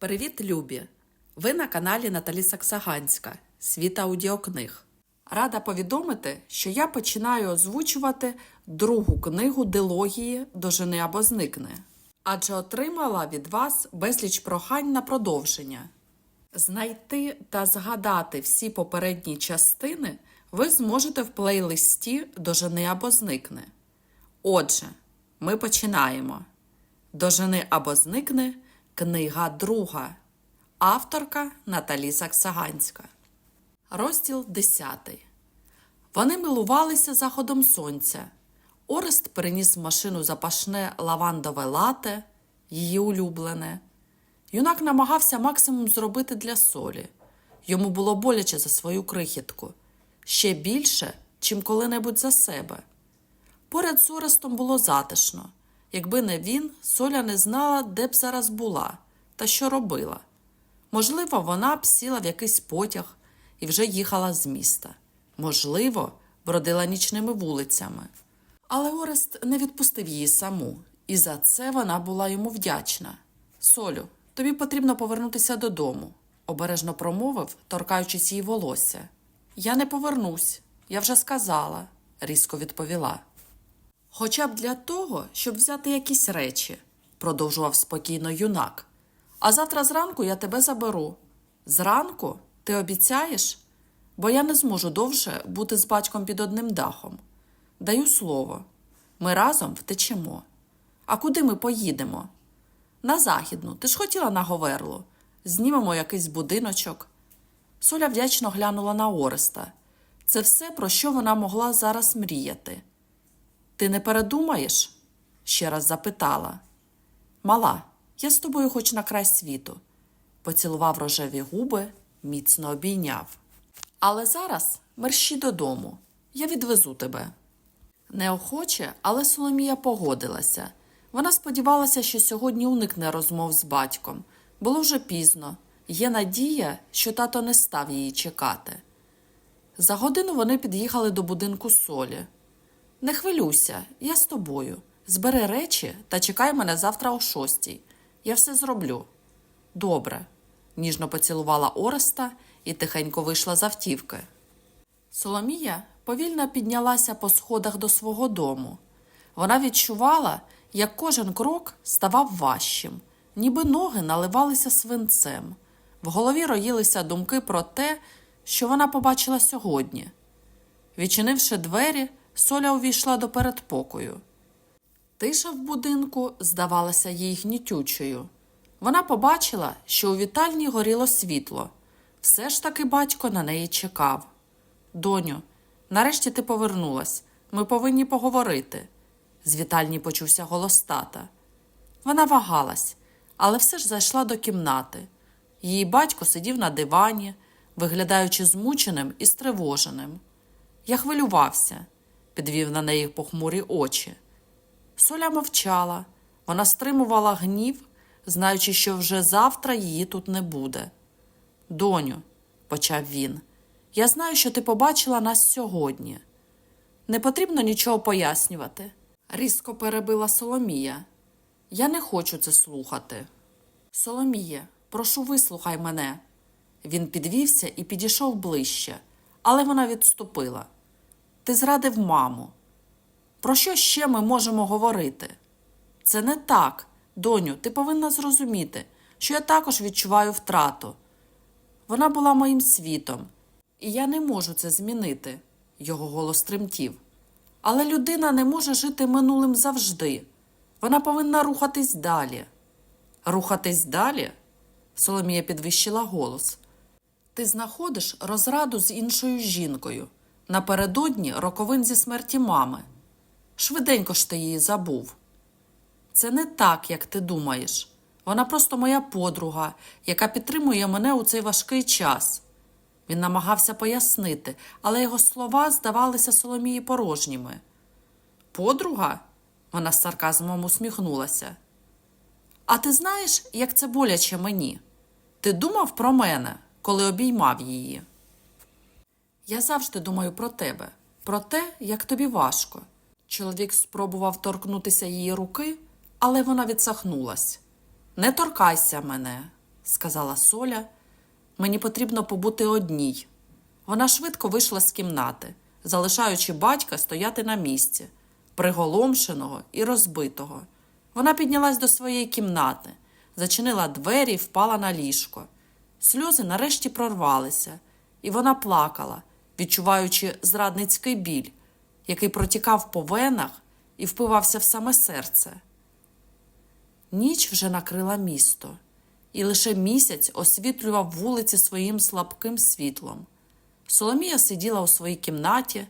Привіт, любі! Ви на каналі Наталі Саксаганська Світ аудіокниг. Рада повідомити, що я починаю озвучувати другу книгу дилогії Дожени або зникне, адже отримала від вас безліч прохань на продовження. Знайти та згадати всі попередні частини ви зможете в плейлисті Дожени або зникне. Отже, ми починаємо. Дожени або зникне книга друга. Авторка Наталі Саксаганська. Розділ 10. Вони милувалися заходом сонця. Орест переніс в машину запашне лавандове лате, її улюблене. Юнак намагався максимум зробити для солі. Йому було боляче за свою крихітку, ще більше, чим коли-небудь за себе. Поряд з Орестом було затишно. Якби не він, Соля не знала, де б зараз була та що робила. Можливо, вона б сіла в якийсь потяг і вже їхала з міста. Можливо, бродила нічними вулицями. Але Орест не відпустив її саму, і за це вона була йому вдячна. Солю, тобі потрібно повернутися додому, обережно промовив, торкаючись її волосся. Я не повернусь, я вже сказала, різко відповіла. Хоча б для того, щоб взяти якісь речі, продовжував спокійно юнак. А завтра зранку я тебе заберу. Зранку? Ти обіцяєш? Бо я не зможу довше бути з батьком під одним дахом. Даю слово, ми разом втечемо. А куди ми поїдемо? На західну, ти ж хотіла на Говерлу. Знімемо якийсь будиночок. Соля вдячно глянула на Ореста. Це все, про що вона могла зараз мріяти. Ти не передумаєш? ще раз запитала. Мала, я з тобою хоч на край світу. Поцілував рожеві губи, міцно обійняв. Але зараз мерщі додому. Я відвезу тебе. Неохоче, але Соломія погодилася. Вона сподівалася, що сьогодні уникне розмов з батьком. Було вже пізно. Є надія, що тато не став її чекати. За годину вони під'їхали до будинку солі. Не хвилюйся, я з тобою. Збери речі та чекай мене завтра о шостій. Я все зроблю. Добре, ніжно поцілувала Ореста і тихенько вийшла з автівки. Соломія повільно піднялася по сходах до свого дому. Вона відчувала, як кожен крок ставав важчим, ніби ноги наливалися свинцем. В голові роїлися думки про те, що вона побачила сьогодні. Відчинивши двері, Соля увійшла до передпокою. Тиша в будинку здавалася їй гнітючою. Вона побачила, що у вітальні горіло світло. Все ж таки батько на неї чекав. Доню, нарешті ти повернулась. Ми повинні поговорити. З вітальні почувся голос тата. Вона вагалась, але все ж зайшла до кімнати. Її батько сидів на дивані, виглядаючи змученим і стривоженим. Я хвилювався, підвів на неї похмурі очі. Соля мовчала, вона стримувала гнів, знаючи, що вже завтра її тут не буде. Доню, почав він, я знаю, що ти побачила нас сьогодні. Не потрібно нічого пояснювати, різко перебила Соломія. Я не хочу це слухати. Соломіє, прошу, вислухай мене. Він підвівся і підійшов ближче, але вона відступила. Ти зрадив маму. Про що ще ми можемо говорити? Це не так, доню, ти повинна зрозуміти, що я також відчуваю втрату. Вона була моїм світом, і я не можу це змінити, його голос тремтів. Але людина не може жити минулим завжди. Вона повинна рухатись далі. Рухатись далі? Соломія підвищила голос. Ти знаходиш розраду з іншою жінкою напередодні роковин зі смерті мами. Швиденько ж ти її забув. Це не так, як ти думаєш. Вона просто моя подруга, яка підтримує мене у цей важкий час. Він намагався пояснити, але його слова здавалися Соломії порожніми. Подруга? Вона з сарказмом усміхнулася. А ти знаєш, як це боляче мені? Ти думав про мене, коли обіймав її? Я завжди думаю про тебе, про те, як тобі важко. Чоловік спробував торкнутися її руки, але вона відсахнулась. Не торкайся мене, сказала Соля. Мені потрібно побути одній. Вона швидко вийшла з кімнати, залишаючи батька стояти на місці, приголомшеного і розбитого. Вона піднялась до своєї кімнати, зачинила двері і впала на ліжко. Сльози нарешті прорвалися, і вона плакала, відчуваючи зрадницький біль, який протікав по венах і впивався в саме серце. Ніч вже накрила місто, і лише місяць освітлював вулиці своїм слабким світлом. Соломія сиділа у своїй кімнаті,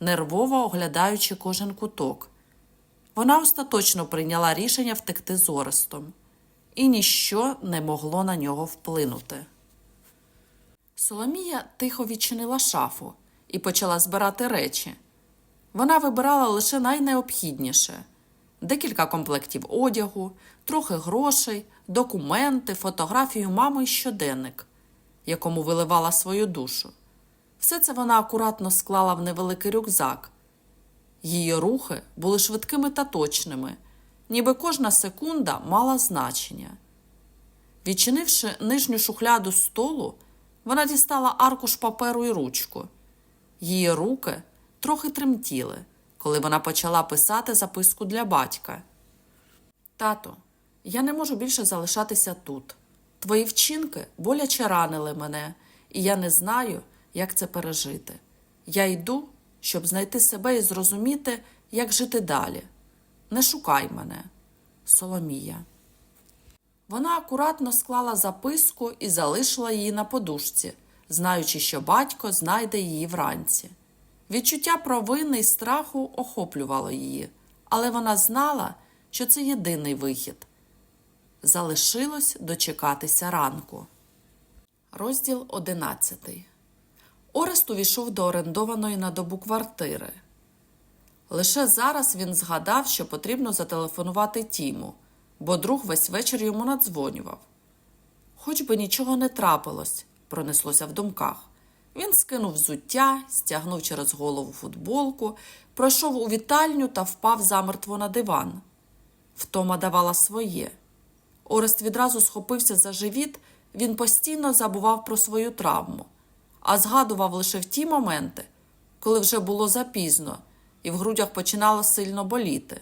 нервово оглядаючи кожен куток. Вона остаточно прийняла рішення втекти з Орестом, і ніщо не могло на нього вплинути. Соломія тихо відчинила шафу і почала збирати речі. Вона вибирала лише найнеобхідніше декілька комплектів одягу, трохи грошей, документи, фотографію мами і щоденник, якому виливала свою душу. Все це вона акуратно склала в невеликий рюкзак. Її рухи були швидкими та точними, ніби кожна секунда мала значення. Відчинивши нижню шухляду столу, вона дістала аркуш паперу і ручку. Її руки трохи тремтіли, коли вона почала писати записку для батька. Тато, я не можу більше залишатися тут. Твої вчинки боляче ранили мене, і я не знаю, як це пережити. Я йду, щоб знайти себе і зрозуміти, як жити далі. Не шукай мене, Соломія. Вона акуратно склала записку і залишила її на подушці, знаючи, що батько знайде її вранці. Відчуття провини й страху охоплювало її, але вона знала, що це єдиний вихід. Залишилось дочекатися ранку. Розділ одинадцятий. Орест увійшов до орендованої на добу квартири. Лише зараз він згадав, що потрібно зателефонувати Тіму, бо друг весь вечір йому надзвонював. Хоч би нічого не трапилось, пронеслося в думках. Він скинув взуття, стягнув через голову футболку, пройшов у вітальню та впав замертво на диван. Втома давала своє. Орест відразу схопився за живіт, він постійно забував про свою травму, а згадував лише в ті моменти, коли вже було запізно, і в грудях починало сильно боліти.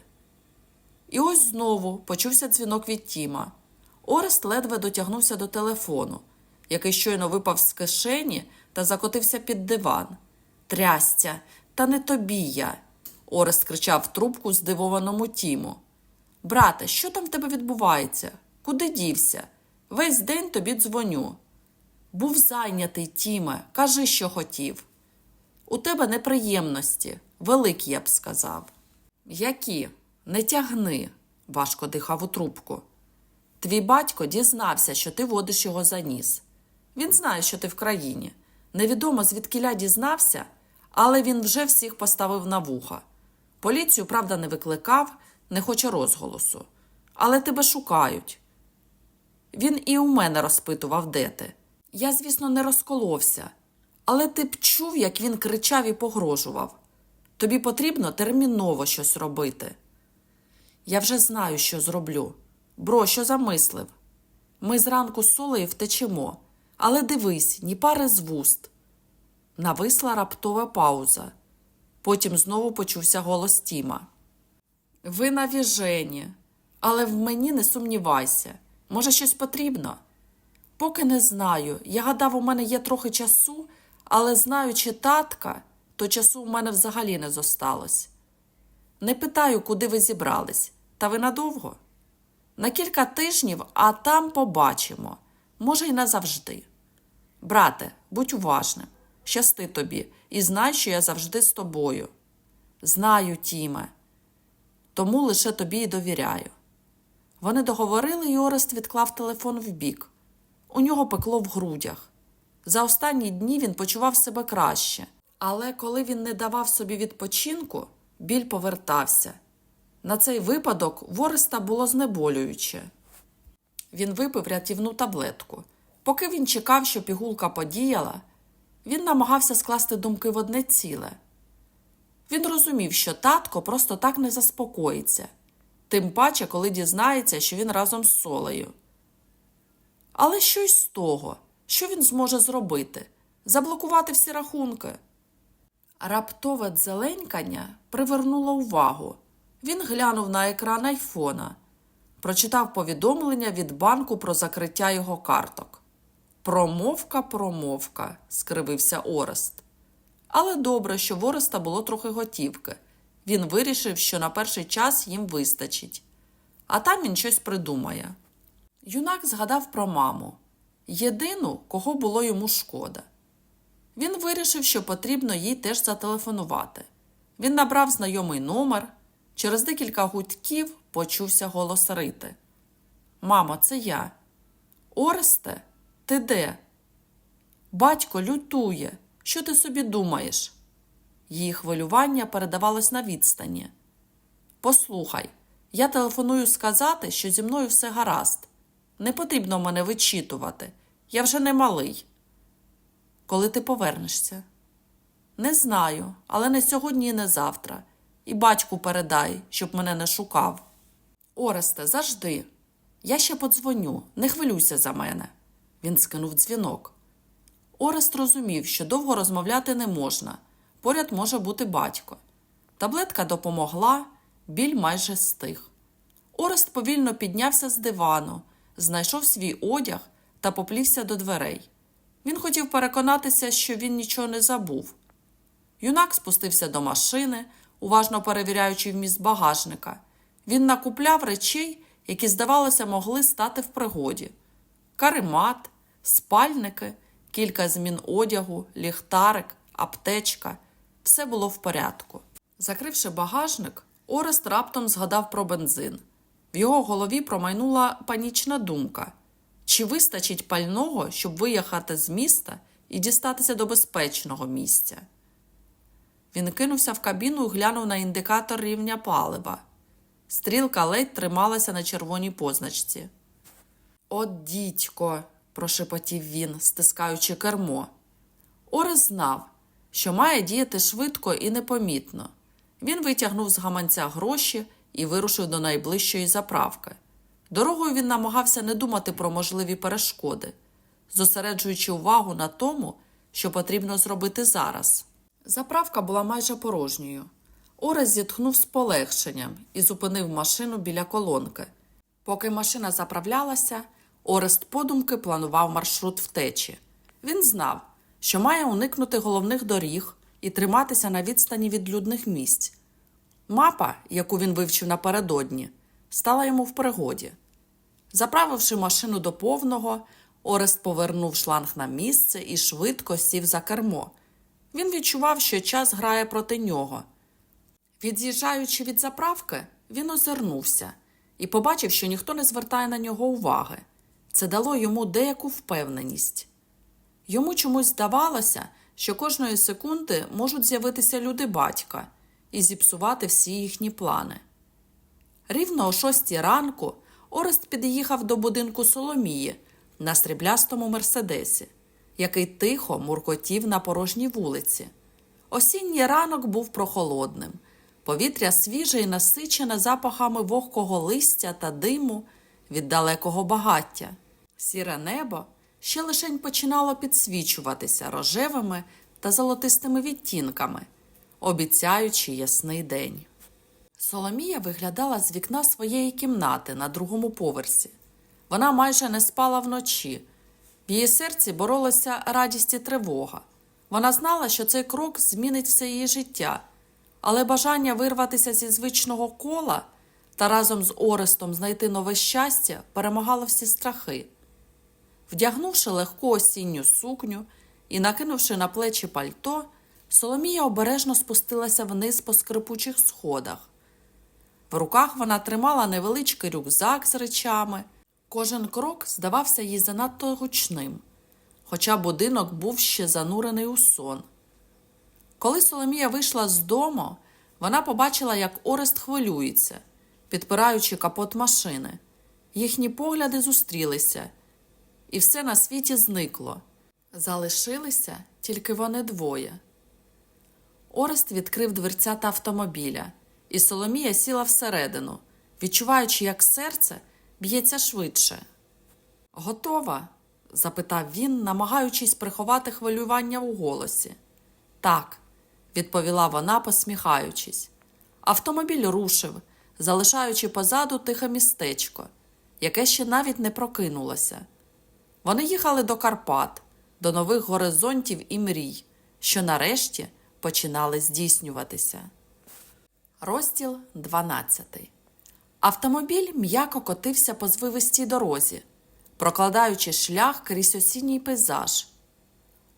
І ось знову почувся дзвінок від Тіма. Орест ледве дотягнувся до телефону, який щойно випав з кишені та закотився під диван. Трястя, та не тобі я. Орест кричав в трубку здивованому Тіму. Брате, що там в тебе відбувається? Куди дівся? Весь день тобі дзвоню. Був зайнятий, Тіме, кажи, що хотів. У тебе неприємності, великі, я б сказав. Які? Не тягни, важко дихав у трубку. Твій батько дізнався, що ти водиш його за ніс. Він знає, що ти в країні. Невідомо звідкіля дізнався, але він вже всіх поставив на вуха. Поліцію, правда, не викликав, не хоче розголосу. Але тебе шукають. Він і у мене розпитував, де ти. Я, звісно, не розколовся, але ти б чув, як він кричав і погрожував. Тобі потрібно терміново щось робити. Я вже знаю, що зроблю. Бро, що замислив? Ми зранку з солею втечемо, але дивись, ні пари з вуст. Нависла раптова пауза. Потім знову почувся голос Тіма. Ви навіжені, але в мені не сумнівайся. Може, щось потрібно? Поки не знаю. Я гадав, у мене є трохи часу, але знаючи татка, то часу у мене взагалі не зосталось. Не питаю, куди ви зібрались, та ви надовго? На кілька тижнів, а там побачимо. Може, й назавжди. Брате, будь уважним, щасти тобі, і знай, що я завжди з тобою. Знаю, Тіме, тому лише тобі й довіряю. Вони договорили, і Орест відклав телефон вбік. У нього пекло в грудях. За останні дні він почував себе краще, але коли він не давав собі відпочинку, біль повертався. На цей випадок в Ореста було знеболююче. Він випив рятівну таблетку. Поки він чекав, що пігулка подіяла, він намагався скласти думки в одне ціле. Він розумів, що татко просто так не заспокоїться, тим паче, коли дізнається, що він разом з солею. Але що й з того? Що він зможе зробити? Заблокувати всі рахунки. Раптове дзеленькання привернуло увагу. Він глянув на екран айфона, прочитав повідомлення від банку про закриття його карток. Промовка, промовка, скривився Орест. Але добре, що в Ореста було трохи готівки. Він вирішив, що на перший час їм вистачить, а там він щось придумає. Юнак згадав про маму єдину, кого було йому шкода. Він вирішив, що потрібно їй теж зателефонувати. Він набрав знайомий номер. Через декілька гудків почувся голос Рити. Мамо, це я. Оресте, ти де? Батько лютує. Що ти собі думаєш? Її хвилювання передавалось на відстані. Послухай, я телефоную сказати, що зі мною все гаразд. Не потрібно мене вичитувати. Я вже не малий. Коли ти повернешся? Не знаю, але не сьогодні і не завтра. І батьку передай, щоб мене не шукав. Оресте, завжди. Я ще подзвоню, не хвилюйся за мене. Він скинув дзвінок. Орест розумів, що довго розмовляти не можна. Поряд може бути батько. Таблетка допомогла, біль майже стих. Орест повільно піднявся з дивану, знайшов свій одяг та поплівся до дверей. Він хотів переконатися, що він нічого не забув. Юнак спустився до машини, уважно перевіряючи вміст багажника. Він накупляв речей, які, здавалося, могли стати в пригоді: каремат, спальники, кілька змін одягу, ліхтарик, аптечка все було в порядку. Закривши багажник, Орест раптом згадав про бензин. В його голові промайнула панічна думка: чи вистачить пального, щоб виїхати з міста і дістатися до безпечного місця? Він кинувся в кабіну і глянув на індикатор рівня палива. Стрілка ледь трималася на червоній позначці. От дідько, прошепотів він, стискаючи кермо. Орес знав, що має діяти швидко і непомітно. Він витягнув з гаманця гроші і вирушив до найближчої заправки. Дорогою він намагався не думати про можливі перешкоди, зосереджуючи увагу на тому, що потрібно зробити зараз. Заправка була майже порожньою. Орес зітхнув з полегшенням і зупинив машину біля колонки. Поки машина заправлялася, Орест подумки планував маршрут втечі. Він знав, що має уникнути головних доріг і триматися на відстані від людних місць. Мапа, яку він вивчив напередодні, стала йому в пригоді. Заправивши машину до повного, Орест повернув шланг на місце і швидко сів за кермо. Він відчував, що час грає проти нього. Від'їжджаючи від заправки, він озирнувся і побачив, що ніхто не звертає на нього уваги. Це дало йому деяку впевненість. Йому чомусь здавалося, що кожної секунди можуть з'явитися люди батька і зіпсувати всі їхні плани. Рівно о шостій ранку Орест під'їхав до будинку Соломії на сріблястому мерседесі, який тихо муркотів на порожній вулиці. Осінній ранок був прохолодним, повітря свіже і насичене запахами вогкого листя та диму від далекого багаття. Сіре небо ще лишень починало підсвічуватися рожевими та золотистими відтінками, обіцяючи ясний день. Соломія виглядала з вікна своєї кімнати на другому поверсі. Вона майже не спала вночі. В її серці боролася радість і тривога. Вона знала, що цей крок змінить все її життя, але бажання вирватися зі звичного кола та разом з Орестом знайти нове щастя перемагало всі страхи. Вдягнувши легку осінню сукню і накинувши на плечі пальто, Соломія обережно спустилася вниз по скрипучих сходах. В руках вона тримала невеличкий рюкзак з речами. Кожен крок здавався їй занадто гучним, хоча будинок був ще занурений у сон. Коли Соломія вийшла з дому, вона побачила, як Орест хвилюється, підпираючи капот машини. Їхні погляди зустрілися, і все на світі зникло. Залишилися тільки вони двоє. Орест відкрив дверцята автомобіля, і Соломія сіла всередину, відчуваючи, як серце б'ється швидше. Готова? запитав він, намагаючись приховати хвилювання у голосі. Так, відповіла вона, посміхаючись. Автомобіль рушив, залишаючи позаду тихе містечко, яке ще навіть не прокинулося. Вони їхали до Карпат, до нових горизонтів і мрій, що нарешті починали здійснюватися. Розділ 12. Автомобіль м'яко котився по звивистій дорозі, прокладаючи шлях крізь осінній пейзаж.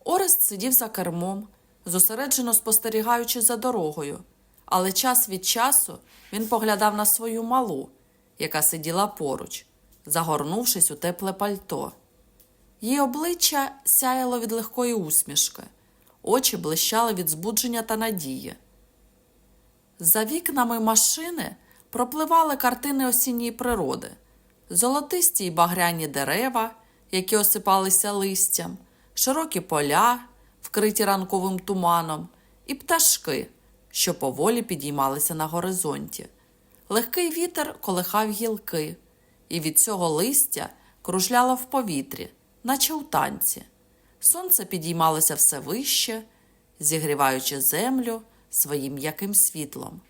Орест сидів за кермом, зосереджено спостерігаючи за дорогою, але час від часу він поглядав на свою малу, яка сиділа поруч, загорнувшись у тепле пальто. Її обличчя сяяло від легкої усмішки, очі блищали від збудження та надії. За вікнами машини пропливали картини осінньої природи, золотисті й багряні дерева, які осипалися листям, широкі поля, вкриті ранковим туманом, і пташки, що поволі підіймалися на горизонті. Легкий вітер колихав гілки, і від цього листя кружляло в повітрі, наче у танці. Сонце підіймалося все вище, зігріваючи землю своїм м'яким світлом.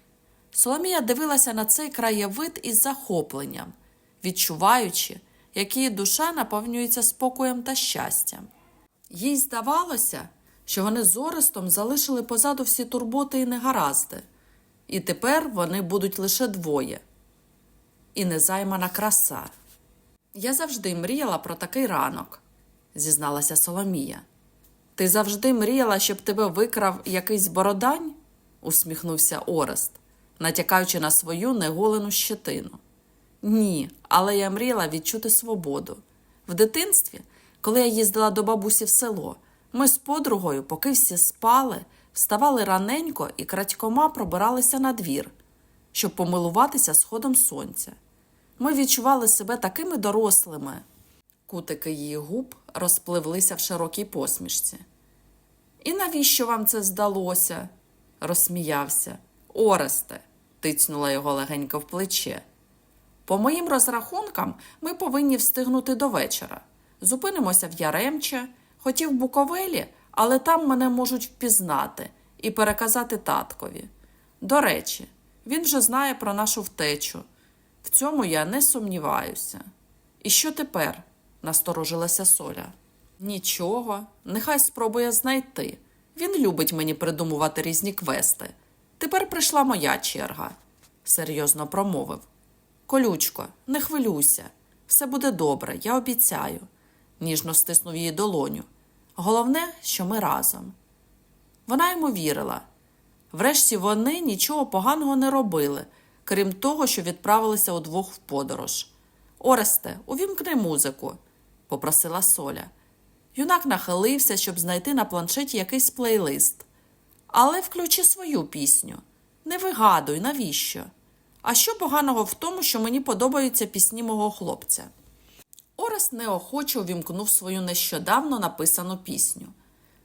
Соломія дивилася на цей краєвид із захопленням, відчуваючи, як її душа наповнюється спокоєм та щастям. Їй здавалося, що вони з Орестом залишили позаду всі турботи і негаразди, і тепер вони будуть лише двоє. І незаймана краса. Я завжди мріяла про такий ранок, зізналася Соломія. Ти завжди мріяла, щоб тебе викрав якийсь бородань? усміхнувся Орест, натякаючи на свою неголену щетину. Ні, але я мріяла відчути свободу. В дитинстві, коли я їздила до бабусі в село, ми з подругою, поки всі спали, вставали раненько і крадькома пробиралися на двір, щоб помилуватися сходом сонця. Ми відчували себе такими дорослими. Кутики її губ розпливлися в широкій посмішці. І навіщо вам це здалося? розсміявся. Оресте, тицнула його легенько в плече. По моїм розрахункам, ми повинні встигнути до вечора. Зупинимося в Яремче, хотів Буковелі, але там мене можуть впізнати і переказати таткові. До речі, він вже знає про нашу втечу. В цьому я не сумніваюся. І що тепер? насторожилася Соля. Нічого, нехай спробує знайти. Він любить мені придумувати різні квести. Тепер прийшла моя черга, серйозно промовив. Колючко, не хвилюйся, все буде добре, я обіцяю, ніжно стиснув її долоню. Головне, що ми разом. Вона йому вірила. Врешті вони нічого поганого не робили, крім того, що відправилися удвох в подорож. Оресте, увімкни музику, попросила Соля. Юнак нахилився, щоб знайти на планшеті якийсь плейлист. Але включи свою пісню. Не вигадуй, навіщо? А що поганого в тому, що мені подобаються пісні мого хлопця? Орест неохоче увімкнув свою нещодавно написану пісню.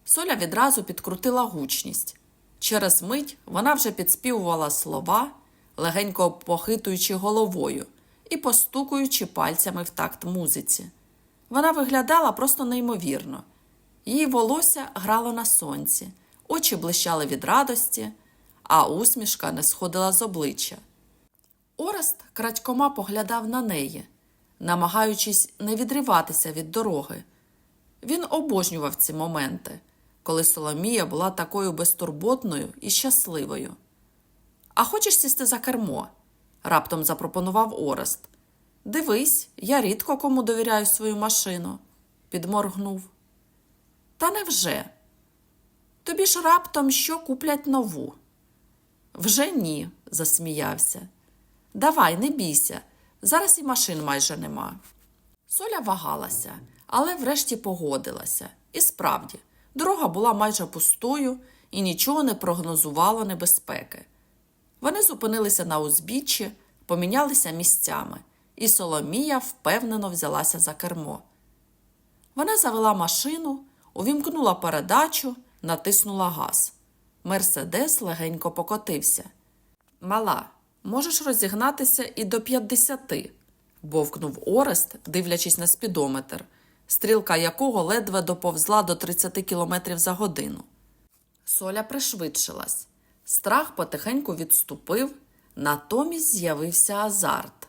Соля відразу підкрутила гучність. Через мить вона вже підспівувала слова, легенько похитуючи головою і постукуючи пальцями в такт музиці. Вона виглядала просто неймовірно. Її волосся грало на сонці, очі блищали від радості, а усмішка не сходила з обличчя. Орест крадькома поглядав на неї, намагаючись не відриватися від дороги. Він обожнював ці моменти, коли Соломія була такою безтурботною і щасливою. А хочеш сісти за кермо? раптом запропонував Орест. Дивись, я рідко кому довіряю свою машину, підморгнув. Та невже? Тобі ж раптом що куплять нову? Вже ні, засміявся. Давай, не бійся, зараз і машин майже нема. Соля вагалася, але врешті погодилася. І справді, дорога була майже пустою і нічого не прогнозувало небезпеки. Вони зупинилися на узбіччі, помінялися місцями, і Соломія впевнено взялася за кермо. Вона завела машину, увімкнула передачу, натиснула газ. Мерседес легенько покотився. Мала, можеш розігнатися і до п'ятдесяти, бовкнув Орест, дивлячись на спідометр, стрілка якого ледве доповзла до 30 км за годину. Соля пришвидшилась. Страх потихеньку відступив, натомість з'явився азарт.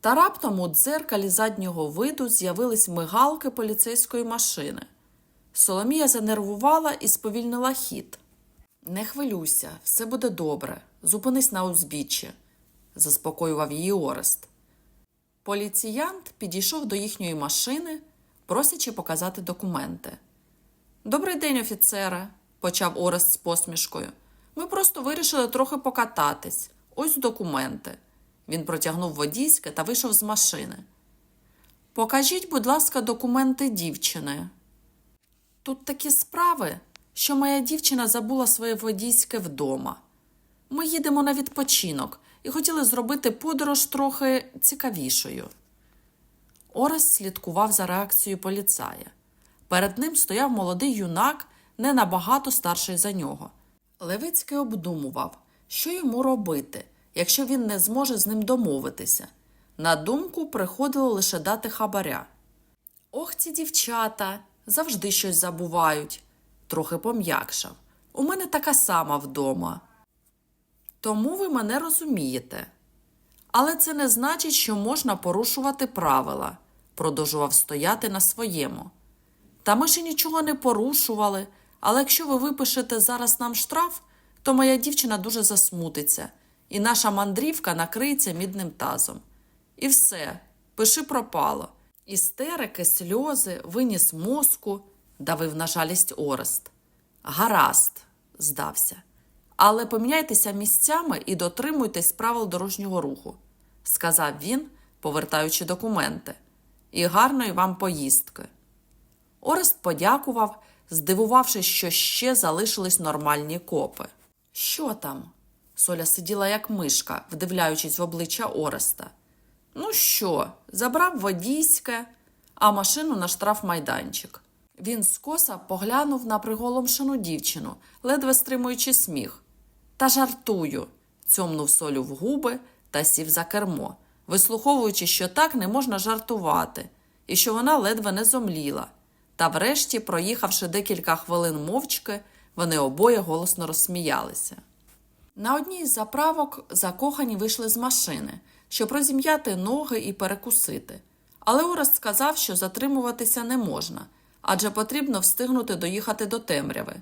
Та раптом у дзеркалі заднього виду з'явились мигалки поліцейської машини. Соломія занервувала і сповільнила хід. Не хвилюйся, все буде добре. Зупинись на узбіччі, заспокоював її Орест. Поліціянт підійшов до їхньої машини, просячи показати документи. Добрий день, офіцере, почав Орест з посмішкою. Ми просто вирішили трохи покататись. Ось документи. Він протягнув водійське та вийшов з машини. Покажіть, будь ласка, документи дівчини. Тут такі справи, що моя дівчина забула своє водійське вдома. Ми їдемо на відпочинок і хотіли зробити подорож трохи цікавішою. Орес слідкував за реакцією поліцая. Перед ним стояв молодий юнак, не набагато старший за нього. Левицький обдумував, що йому робити, якщо він не зможе з ним домовитися. На думку приходило лише дати хабаря. Ох, ці дівчата завжди щось забувають, трохи пом'якшав. У мене така сама вдома. Тому ви мене розумієте. Але це не значить, що можна порушувати правила, продовжував стояти на своєму. Та ми ще нічого не порушували, але якщо ви випишете зараз нам штраф, то моя дівчина дуже засмутиться, і наша мандрівка накриється мідним тазом. І все, пиши пропало. Істерики, сльози, виніс мозку, давив на жалість Орест. Гаразд, здався. Але поміняйтеся місцями і дотримуйтесь правил дорожнього руху, сказав він, повертаючи документи. І гарної вам поїздки. Орест подякував, здивувавшись, що ще залишились нормальні копи. Що там? Соля сиділа як мишка, вдивляючись в обличчя Ореста. Ну що, забрав водійське, а машину на штрафмайданчик. Він скоса поглянув на приголомшену дівчину, ледве стримуючи сміх. Та жартую, цьомнув солю в губи та сів за кермо, вислуховуючи, що так не можна жартувати, і що вона ледве не зомліла. Та врешті, проїхавши декілька хвилин мовчки, вони обоє голосно розсміялися. На одній із заправок закохані вийшли з машини, щоб розім'яти ноги і перекусити. Але Орест сказав, що затримуватися не можна, адже потрібно встигнути доїхати до темряви.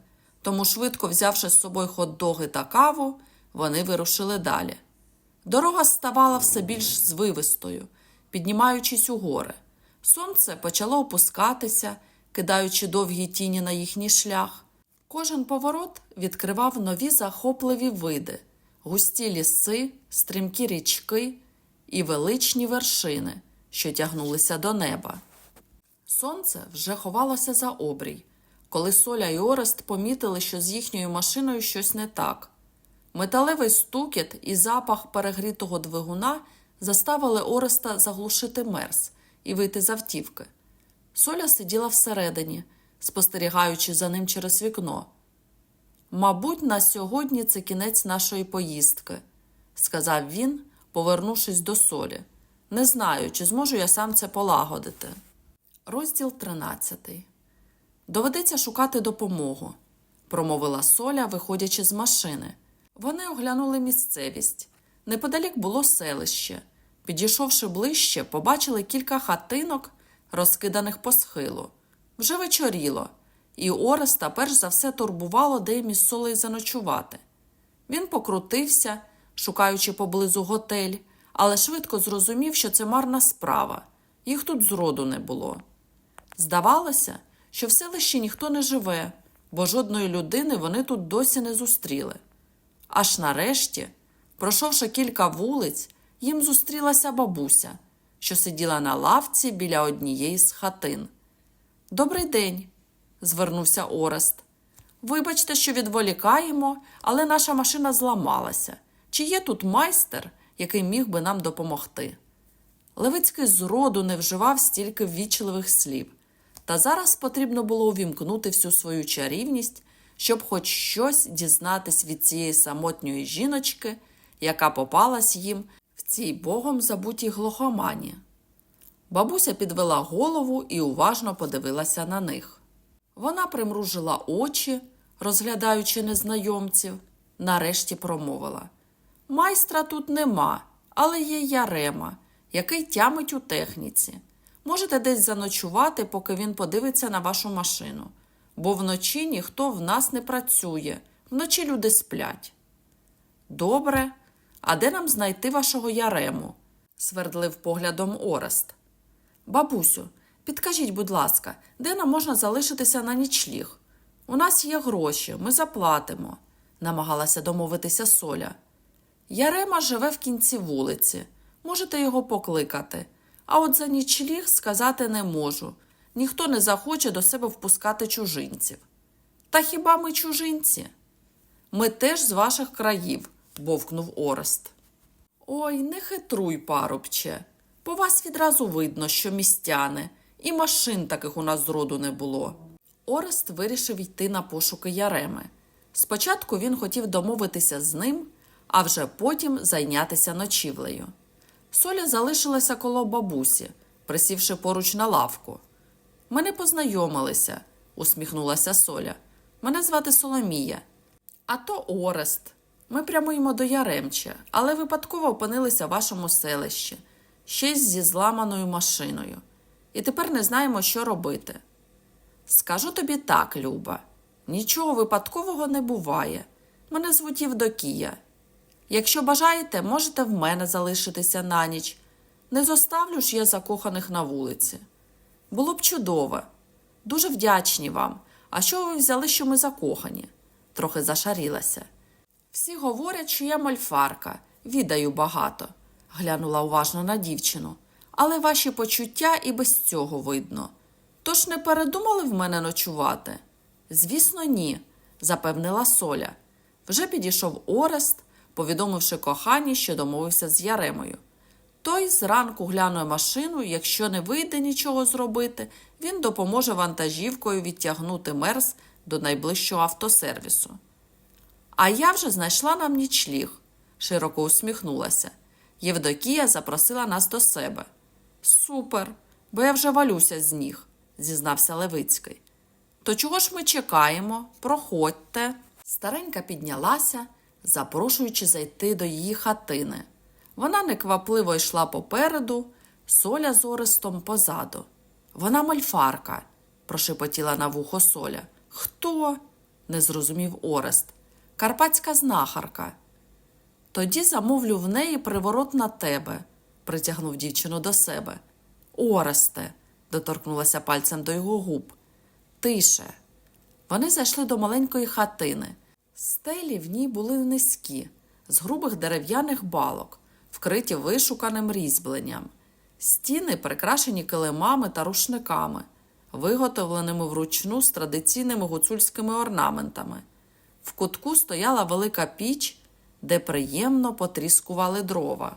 Тому, швидко взявши з собою хот-доги та каву, вони вирушили далі. Дорога ставала все більш звивистою, піднімаючись у гори. Сонце почало опускатися, кидаючи довгі тіні на їхній шлях. Кожен поворот відкривав нові захопливі види, густі ліси, стрімкі річки і величні вершини, що тягнулися до неба. Сонце вже ховалося за обрій, коли Соля і Орест помітили, що з їхньою машиною щось не так. Металевий стукіт і запах перегрітого двигуна заставили Ореста заглушити мерз і вийти з автівки. Соля сиділа всередині, спостерігаючи за ним через вікно. Мабуть, на сьогодні це кінець нашої поїздки, сказав він, повернувшись до солі. Не знаю, чи зможу я сам це полагодити. Розділ 13. Доведеться шукати допомогу, промовила Соля, виходячи з машини. Вони оглянули місцевість. Неподалік було селище. Підійшовши ближче, побачили кілька хатинок, розкиданих по схилу. Вже вечоріло, і Ореста перш за все турбувало, де їм із Солею заночувати. Він покрутився, шукаючи поблизу готель, але швидко зрозумів, що це марна справа. Їх тут зроду не було. Здавалося, що в селищі ніхто не живе, бо жодної людини вони тут досі не зустріли. Аж нарешті, пройшовши кілька вулиць, їм зустрілася бабуся, що сиділа на лавці біля однієї з хатин. Добрий день, звернувся Орест. Вибачте, що відволікаємо, але наша машина зламалася. Чи є тут майстер, який міг би нам допомогти? Левицький зроду не вживав стільки ввічливих слів, та зараз потрібно було увімкнути всю свою чарівність, щоб хоч щось дізнатись від цієї самотньої жіночки, яка попалась їм в цій богом забутій глухомані. Бабуся підвела голову і уважно подивилася на них. Вона примружила очі, розглядаючи незнайомців, нарешті промовила Майстра тут нема, але є Ярема, який тямить у техніці. Можете десь заночувати, поки він подивиться на вашу машину, бо вночі ніхто в нас не працює, вночі люди сплять. Добре, а де нам знайти вашого Ярему? свердлив поглядом Орест. Бабусю, підкажіть, будь ласка, де нам можна залишитися на нічліг? У нас є гроші, ми заплатимо, намагалася домовитися Соля. Ярема живе в кінці вулиці. Можете його покликати. А от за нічліг сказати не можу. Ніхто не захоче до себе впускати чужинців. Та хіба ми чужинці? Ми теж з ваших країв, бовкнув Орест. Ой, не хитруй, парубче. По вас відразу видно, що містяни, і машин таких у нас зроду не було. Орест вирішив йти на пошуки Яреми. Спочатку він хотів домовитися з ним, а вже потім зайнятися ночівлею. Соля залишилася коло бабусі, присівши поруч на лавку. Ми не познайомилися, усміхнулася Соля. Мене звати Соломія. А то Орест. Ми прямуємо до Яремча, але випадково опинилися в вашому селищі, ще зі зламаною машиною. І тепер не знаємо, що робити. Скажу тобі так, Люба, нічого випадкового не буває. Мене звуть Євдокія. Якщо бажаєте, можете в мене залишитися на ніч. Не зоставлю ж я закоханих на вулиці. Було б чудово. Дуже вдячні вам. А що ви взяли, що ми закохані? Трохи зашарілася. Всі говорять, що я мольфарка, відаю багато, глянула уважно на дівчину. Але ваші почуття і без цього видно. Тож не передумали в мене ночувати? Звісно, ні, запевнила Соля. Вже підійшов Орест, повідомивши коханій, що домовився з Яремою. Той зранку гляне машину, якщо не вийде нічого зробити, він допоможе вантажівкою відтягнути мерз до найближчого автосервісу. А я вже знайшла нам нічліг, широко усміхнулася. Євдокія запросила нас до себе. Супер, бо я вже валюся з ніг, зізнався Левицький. То чого ж ми чекаємо? Проходьте. Старенька піднялася, запрошуючи зайти до її хатини. Вона неквапливо йшла попереду, соля з Орестом позаду. Вона мальфарка, прошепотіла на вухо соля. Хто? не зрозумів Орест. Карпатська знахарка. Тоді замовлю в неї приворот на тебе, притягнув дівчину до себе. Оресте, доторкнулася пальцем до його губ. Тише. Вони зайшли до маленької хатини. Стелі в ній були низькі, з грубих дерев'яних балок, вкриті вишуканим різьбленням. Стіни прикрашені килимами та рушниками, виготовленими вручну з традиційними гуцульськими орнаментами. В кутку стояла велика піч, де приємно потріскували дрова.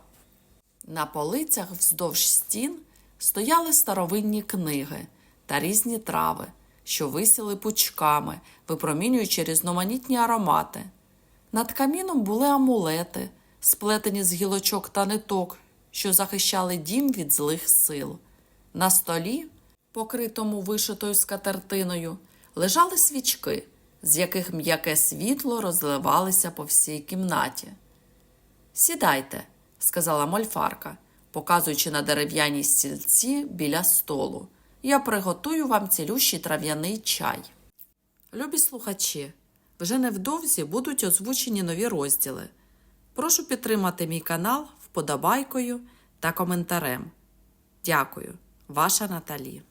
На полицях вздовж стін стояли старовинні книги та різні трави, що висіли пучками, випромінюючи різноманітні аромати. Над каміном були амулети, сплетені з гілочок та ниток, що захищали дім від злих сил. На столі, покритому вишитою скатертиною, лежали свічки, з яких м'яке світло розливалося по всій кімнаті. Сідайте, сказала мольфарка, показуючи на дерев'яній стільці біля столу. Я приготую вам цілющий трав'яний чай. Любі слухачі, вже невдовзі будуть озвучені нові розділи. Прошу підтримати мій канал вподобайкою та коментарем. Дякую, ваша Наталі.